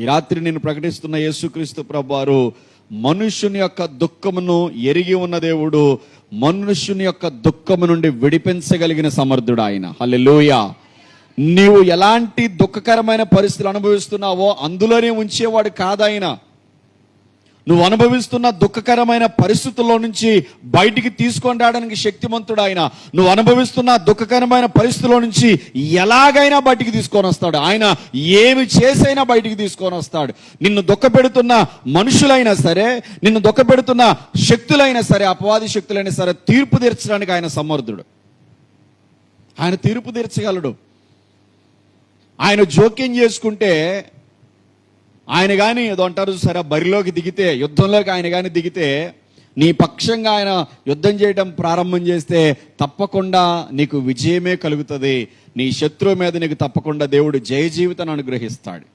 ఈ రాత్రి నేను ప్రకటిస్తున్న యేసుక్రీస్తు ప్రభువారు మనుష్యుని యొక్క దుఃఖమును ఎరిగి ఉన్న దేవుడు మనుష్యుని యొక్క దుఃఖము నుండి విడిపించగలిగిన సమర్థుడు ఆయన. హల్లెలూయా. నీవు ఎలాంటి దుఃఖకరమైన పరిస్థితులు అనుభవిస్తున్నావో అందులోనే ఉంచేవాడు కాదాయన నువ్వు అనుభవిస్తున్న దుఃఖకరమైన పరిస్థితుల్లో నుంచి బయటికి తీసుకొని రావడానికి శక్తిమంతుడు ఆయన. నువ్వు అనుభవిస్తున్న దుఃఖకరమైన పరిస్థితుల్లో నుంచి ఎలాగైనా బయటికి తీసుకొని వస్తాడు. ఆయన ఏమి చేసైనా బయటికి తీసుకొని వస్తాడు. నిన్ను దుఃఖపెడుతున్న మనుషులైనా సరే నిన్ను దుఃఖపెడుతున్న శక్తులైనా సరే అపవాది శక్తులైనా సరే తీర్పు తీర్చడానికి ఆయన సమర్థుడు. ఆయన తీర్పు తీర్చగలడు. ఆయన జోక్యం చేసుకుంటే ఆయన కానీ ఏదో అంటారు సరే బరిలోకి దిగితే యుద్ధంలోకి ఆయన కానీ దిగితే నీ పక్షంగా ఆయన యుద్ధం చేయడం ప్రారంభం చేస్తే తప్పకుండా నీకు విజయమే కలుగుతుంది. నీ శత్రువు మీద నీకు తప్పకుండా దేవుడు జయ జీవితాన్ని అనుగ్రహిస్తాడు.